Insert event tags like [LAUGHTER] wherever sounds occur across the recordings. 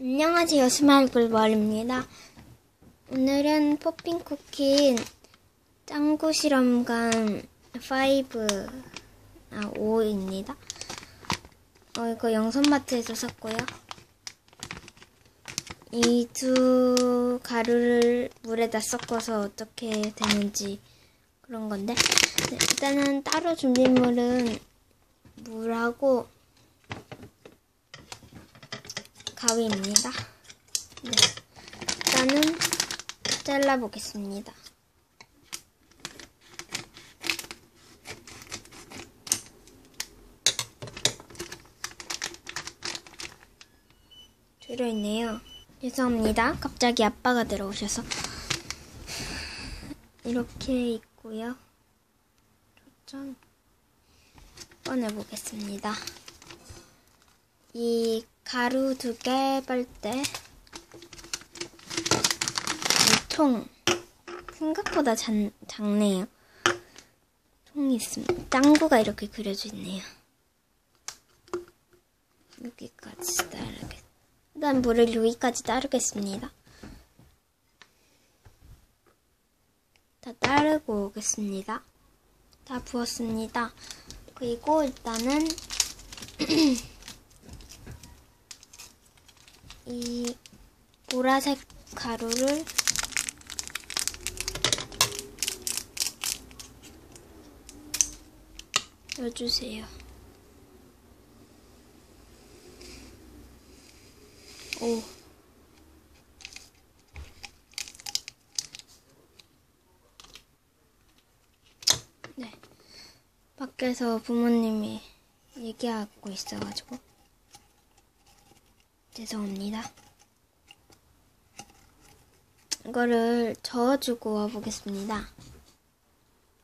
안녕하세요. 스마일 글벌입니다. 오늘은 포핑 쿠키 짱구 실험관 5, 아, 5입니다. 어, 이거 영선마트에서 샀고요. 이 두 가루를 물에다 섞어서 어떻게 되는지 그런 건데, 네, 일단은 따로 준비물은 물하고 가위입니다. 네. 일단은 잘라보겠습니다. 들어있네요. 죄송합니다. 갑자기 아빠가 들어오셔서. 이렇게 있고요. 좀 꺼내보겠습니다. 이 가루 두 개 빨대 통 생각보다 장, 작네요. 통이 있습니다. 짱구가 이렇게 그려져 있네요. 여기까지 따르겠. 일단 물을 여기까지 따르겠습니다. 다 따르고 오겠습니다. 다 부었습니다. 그리고 일단은 [CLEARS THROAT] 이 보라색 가루를 넣어주세요. 오. 네. 밖에서 부모님이 얘기하고 있어가지고. 죄송합니다. 이거를 저어주고 와보겠습니다.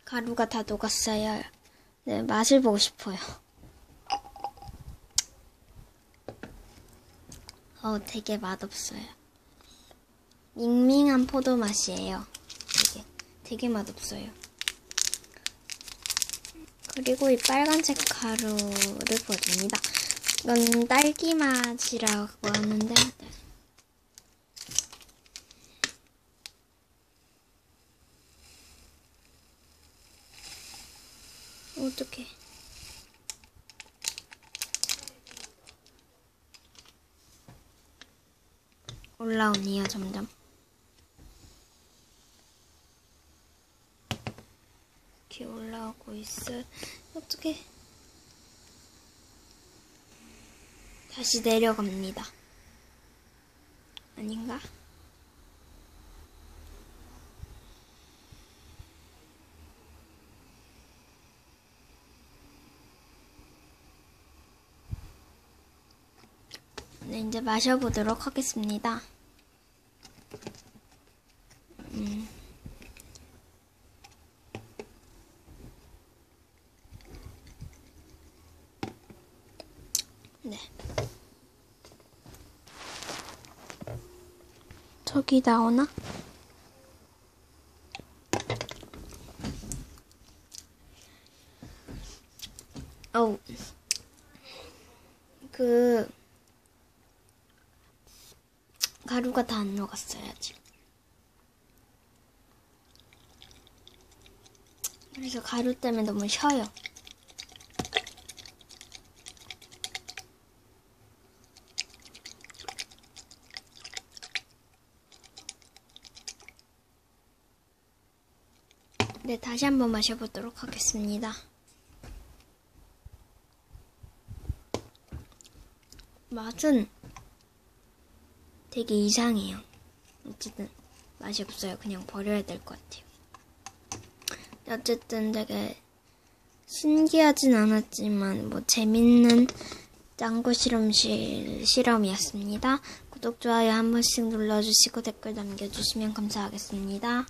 가루가 다 녹았어요. 네, 맛을 보고 싶어요. 어, 되게 맛없어요. 밍밍한 포도 맛이에요. 되게, 되게 맛없어요. 그리고 이 빨간색 가루를 부어줍니다. 이건 딸기 맛이라고 하는데? 네. 어떡해. 올라오네요 점점. 이렇게 올라오고 있어. 어떡해 다시 내려갑니다. 아닌가? 네, 이제 마셔보도록 하겠습니다. 네. 저기 나오나? 어우, 그, 가루가 다 안 녹았어요, 아직. 그래서 가루 때문에 너무 쉬어요. 네, 다시 한번 마셔보도록 하겠습니다. 맛은 되게 이상해요. 어쨌든 맛이 없어요. 그냥 버려야 될 것 같아요. 어쨌든 되게 신기하진 않았지만 뭐 재밌는 짱구 실험실 실험이었습니다. 구독, 좋아요 한 번씩 눌러주시고 댓글 남겨주시면 감사하겠습니다.